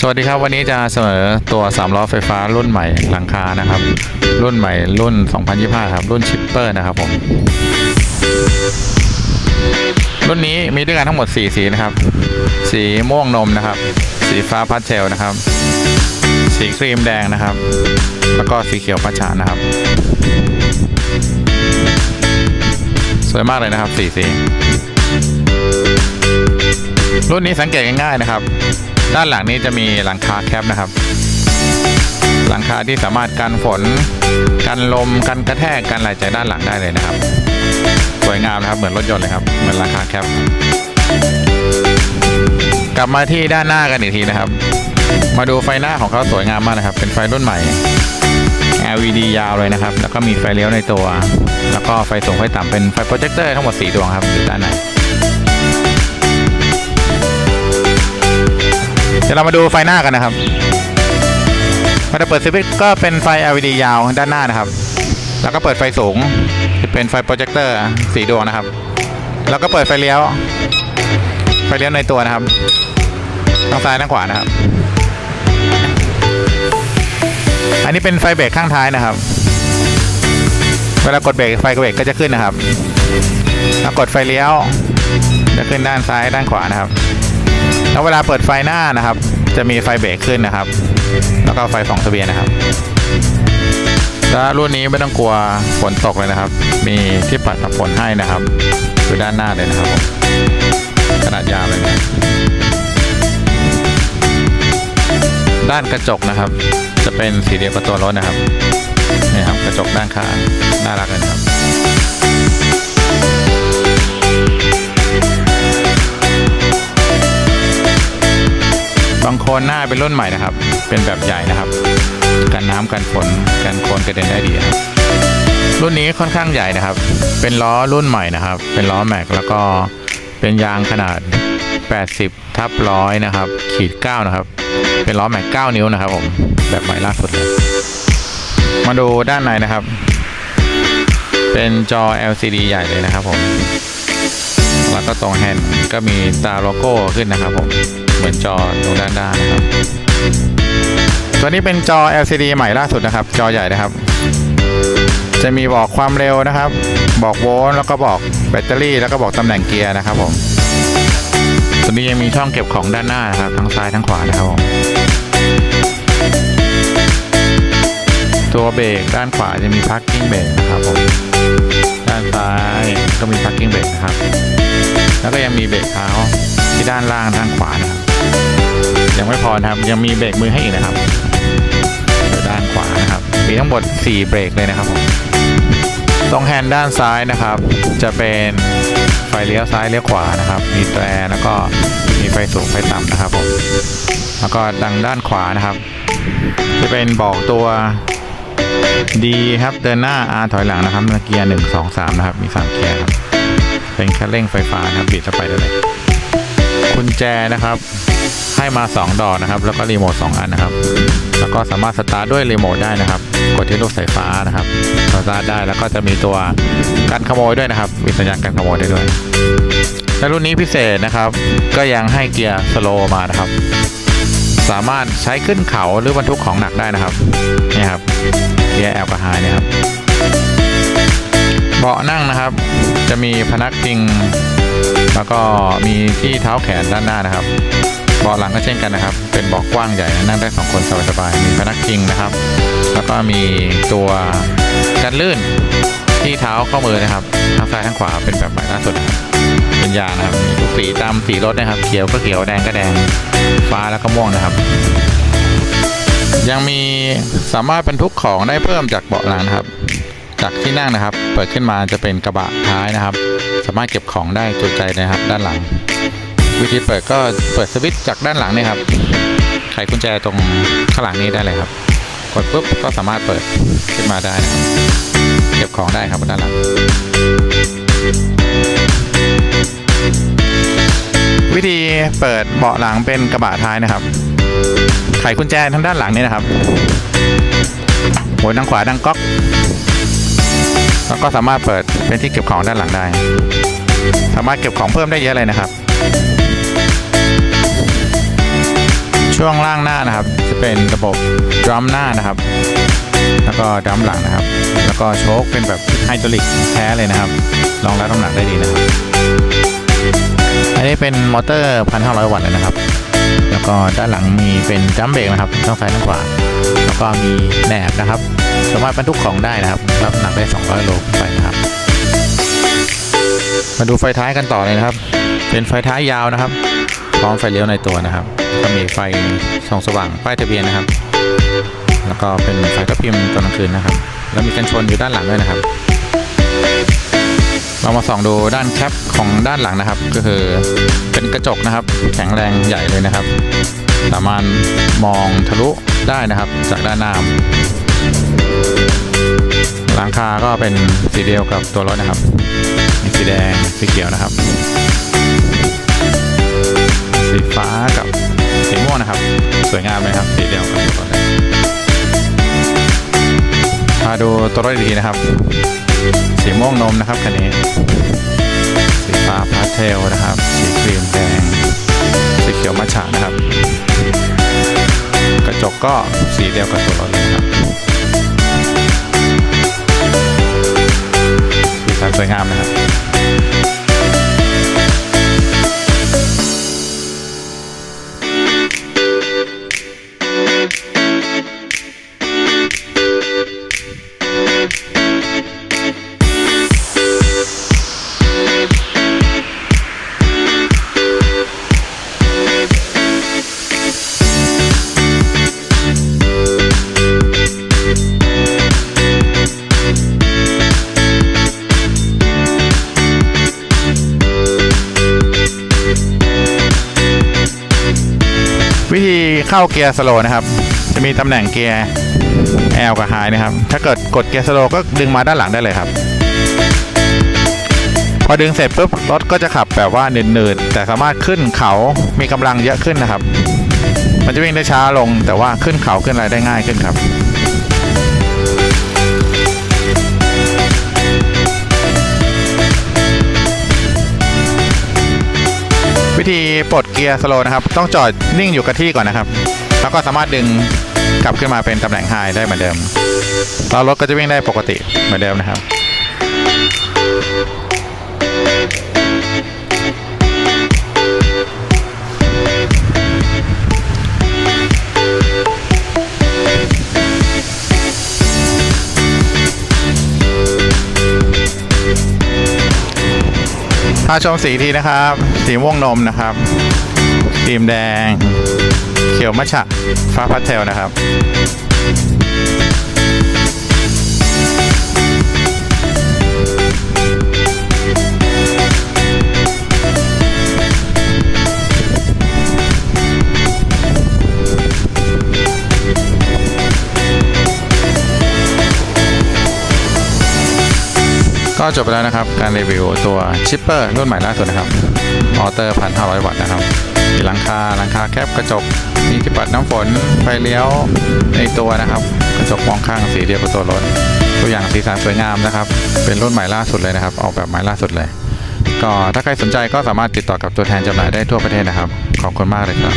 สวัสดีครับวันนี้จะเสนอตัว3ล้อไฟฟ้ารุ่นใหม่หลังคานะครับ รุ่นใหม่รุ่น 2025 ครับ รุ่นชิปเปอร์นะครับผม รุ่นนี้มีด้วยกันทั้งหมด 4 สีนะครับ สีม่วงนมนะครับ สีฟ้าพัสเทลนะครับ สีครีมแดงนะครับ แล้วก็สีเขียวพัชชานะครับ สวยมากเลยนะครับสีสีรุ่นนี้สังเกตง่ายๆนะครับ ด้านหลังนี้จะมีหลังคาแคปนะครับ หลังคาที่สามารถกันฝน กันลม กันกระแทก กันไหลจากด้านหลังได้เลยนะครับ สวยงามนะครับ เหมือนรถยนต์เลยครับ เหมือนหลังคาแคป กลับมาที่ด้านหน้ากันอีกทีนะครับ มาดูไฟหน้าของเขาสวยงามมากนะครับ เป็นไฟรุ่นใหม่ LED ยาวเลยนะครับ แล้วก็มีไฟเลี้ยวในตัว แล้วก็ไฟสูงไฟต่ำเป็นไฟโปรเจคเตอร์ทั้งหมด 4 ดวงครับอยู่ด้านใน ดี๋ยวเรามาดูไฟหน้ากันนะครับพอจะเปิดสวิตช์ก็เป็นไฟ LED ยาวด้านหน้านะครับ แล้วก็เปิดไฟสูงจะเป็นไฟโปรเจคเตอร์สีดวงนะครับ แล้วก็เปิดไฟเลี้ยว ไฟเลี้ยวในตัวนะครับทั้งซ้ายทั้งขวานะครับ อันนี้เป็นไฟเบรกข้างท้ายนะครับ เวลากดเบรกไฟกระเบรกก็จะขึ้นนะครับ แล้วกดไฟเลี้ยว จะขึ้นด้านซ้ายด้านขวานะครับ แล้วเวลาเปิดไฟหน้านะครับ จะมีไฟเบรกขึ้นนะครับ แล้วก็ไฟสองทะเบียนนะครับแล้วรุ่นนี้ไม่ต้องกลัวฝนตกเลยนะครับ มีที่ปัดน้ำฝนให้นะครับอยู่ด้านหน้าเลยนะครับขนาดยาวเลยนะด้านกระจกนะครับ จะเป็นสีเดียวกับตัวรถนะครับนี่ครับกระจกด้านข้างน่ารักเลยครับ คนหน้าเป็นรุ่นใหม่นะครับ เป็นแบบใหญ่นะครับ กันน้ำกันฝนกันโคลนกระเด็นได้ดีครับรุ่นนี้ค่อนข้างใหญ่นะครับ เป็นล้อรุ่นใหม่นะครับ เป็นล้อแม็กแล้วก็เป็นยางขนาด 80ทับร้อยนะครับขีด9นะครับ เป็นล้อแม็ก9นิ้วนะครับผมแบบใหม่ล่าสุดเลยมาดูด้านในนะครับ เป็นจอ LCD ใหญ่เลยนะครับผม แล้วก็ตรงแฮนด์ก็มีตาโลโก้ขึ้นนะครับผมเหมือนจอตรงด้านด้านะครับตัวนี้เป็นจอ LCD ใหม่ล่าสุดนะครับ จอใหญ่นะครับ จะมีบอกความเร็วนะครับ บอกโวลต์แล้วก็บอกแบตเตอรี่ แล้วก็บอกตำแหน่งเกียร์นะครับผมตัวนี้ยังมีช่องเก็บของด้านหน้านะครับทั้งซ้ายทั้งขวานะครับผมตัวเบรกด้านขวาจะมีพักกิ้งเบรกนะครับผมานซ้าย ก็มีพักกิ้งเบรกนะครับ แล้วก็ยังมีเบรกเท้าที่ด้านล่างด้านขวานะครับ ยังไม่พอนะครับ ยังมีเบรกมือให้อีกนะครับด้านขวานะครับ มีทั้งหมด 4 เบรกเลยนะครับผมตรงแฮนด์ด้านซ้ายนะครับ จะเป็นไฟเลี้ยวซ้ายเลี้ยวขวานะครับ มีแตรแล้วก็มีไฟสูงไฟต่ำนะครับผมแล้วก็ดังด้านขวานะครับ จะเป็นบอกตัว D ครับเดินหน้า R ถอยหลังนะครับเกียร์หนึ่งสองสามนะครับ มีสามเกียร์ครับ เป็นคันเร่งไฟฟ้านะครับบิดเข้าไปได้เลยกุญแจนะครับ ให้มา 2 ดอกนะครับ แล้วก็รีโมท2อันนะครับ แล้วก็สามารถสตาร์ทด้วยรีโมทได้นะครับ กดที่ลูกสายฟ้านะครับสตาร์ทได้แล้วก็จะมีตัวกันขโมยด้วยนะครับ มีสัญญาณกันขโมยได้ด้วยและรุ่นนี้พิเศษนะครับ ก็ยังให้เกียร์สโลมานะครับ สามารถใช้ขึ้นเขาหรือบรรทุกของหนักได้นะครับนี่ครับเกียร์แอลกระหายนะครับเบาะนั่งนะครับ จะมีพนักพิง แล้วก็มีที่เท้าแขนด้านหน้านะครับเบาะหลังก็เช่นกันนะครับ เป็นเบาะกว้างใหญ่นั่งได้สองคนสบายๆมีพนักพิงนะครับ แล้วก็มีตัวกันลื่นที่เท้าข้อมือนะครับทั้งซ้ายทั้งขวาเป็นแบบใหม่ล่าสุด นะครับเป็นยานะครับมีทุกสีตามสีรถนะครับ เขียวก็เขียวแดงก็แดง ฟ้าแล้วก็ม่วงนะครับ ยังมีสามารถบรรทุกของได้เพิ่มจากเบาะหลังนะครับ จากที่นั่งนะครับ เปิดขึ้นมาจะเป็นกระบะท้ายนะครับ สามารถเก็บของได้จุใจนะครับ ด้านหลัง วิธีเปิดก็เปิดสวิตช์จากด้านหลังนี่ครับไขกุญแจตรงข้างหลังนี้ได้เลยครับกดปุ๊บก็สามารถเปิดขึ้นมาได้นะครับเก็บของได้ครับด้านหลัง วิธีเปิดเบาะหลังเป็นกระบะท้ายนะครับ ไขกุญแจทางด้านหลังนี่นะครับโหยทางขวาดังก๊อก แล้วก็สามารถเปิดเป็นที่เก็บของด้านหลังได้ สามารถเก็บของเพิ่มได้เยอะเลยนะครับ ช่วงล่างหน้านะครับ จะเป็นระบบดรัมหน้านะครับ แล้วก็ดรัมหลังนะครับ แล้วก็โชคเป็นแบบไฮดรอลิกแท้เลยนะครับรองรับน้ำหนักได้ดีนะครับ อันนี้เป็นมอเตอร์1,500 วัตต์เลยนะครับ แล้วก็ด้านหลังมีเป็นจัมเบรกนะครับทั้งซ้ายทั้งขวา แล้วก็มีแหนบนะครับสามารถบรรทุกของได้นะครับรับน้ำหนักได้ 200 โลขึ้นไปนะครับ มาดูไฟท้ายกันต่อเลยนะครับ เป็นไฟท้ายยาวนะครับ พร้อมไฟเลี้ยวในตัวนะครับ ก็มีไฟส่องสว่างป้ายทะเบียนนะครับ แล้วก็เป็นไฟกระพริบตอนกลางคืนนะครับ แล้วมีกันชนอยู่ด้านหลังด้วยนะครับ เรามาส่องดูด้านแคปของด้านหลังนะครับ ก็คือเป็นกระจกนะครับ แข็งแรงใหญ่เลยนะครับ สามารถมองทะลุได้นะครับจากด้านหน้าหลังคาก็เป็นสีเดียวกับตัวรถนะครับ สีแดงสีเขียวนะครับ สีฟ้ากับสีม่วงนะครับ สวยงามเลยครับสีเดียวกับตัวรถเลยมาดูตัวรถอีกทีนะครับ สีม่วงนมนะครับคันนี้สีฟ้าพาสเทลนะครับ สีครีมแดง สีเขียวมัชฉะนะครับ กระจกก็สีเดียวกับตัวรถเลยครับสีสันสวยงามนะครับ เข้าเกียร์สโลนะครับ จะมีตำแหน่งเกียร์ L กับ High นะครับ ถ้าเกิดกดเกียร์สโลก็ดึงมาด้านหลังได้เลยครับ พอดึงเสร็จปุ๊บรถก็จะขับแบบว่าหนืดๆแต่สามารถขึ้นเขามีกำลังเยอะขึ้นนะครับ มันจะวิ่งได้ช้าลงแต่ว่าขึ้นเขาขึ้นอะไรได้ง่ายขึ้นครับ ธีปลดเกียร์สโลนะครับ ต้องจอดนิ่งอยู่กับที่ก่อนนะครับ แล้วก็สามารถดึงกลับขึ้นมาเป็นตำแหน่งไฮได้เหมือนเดิมแล้วรถก็จะวิ่งได้ปกติเหมือนเดิมนะครับ ถ้าชมสีทีนะครับ สีม่วงนมนะครับครีมแดง เขียวมัชะฟ้าพาสเทลนะครับ จบไปแล้วนะครับ การรีวิวตัวชิปเปอร์รุ่นใหม่ล่าสุดนะครับมอเตอร์ 1,500 วัตต์นะครับมีหลังคาหลังคาแคบกระจก มีที่ปัดน้ำฝน ไฟเลี้ยวในตัวนะครับ กระจกมองข้างสีเดียวกับตัวรถ ตัวอย่างสีสันสวยงามนะครับ เป็นรุ่นใหม่ล่าสุดเลยนะครับ ออกแบบใหม่ล่าสุดเลย ก็ถ้าใครสนใจก็สามารถติดต่อกับตัวแทนจำหน่ายได้ทั่วประเทศนะครับ ขอบคุณมากเลยครับ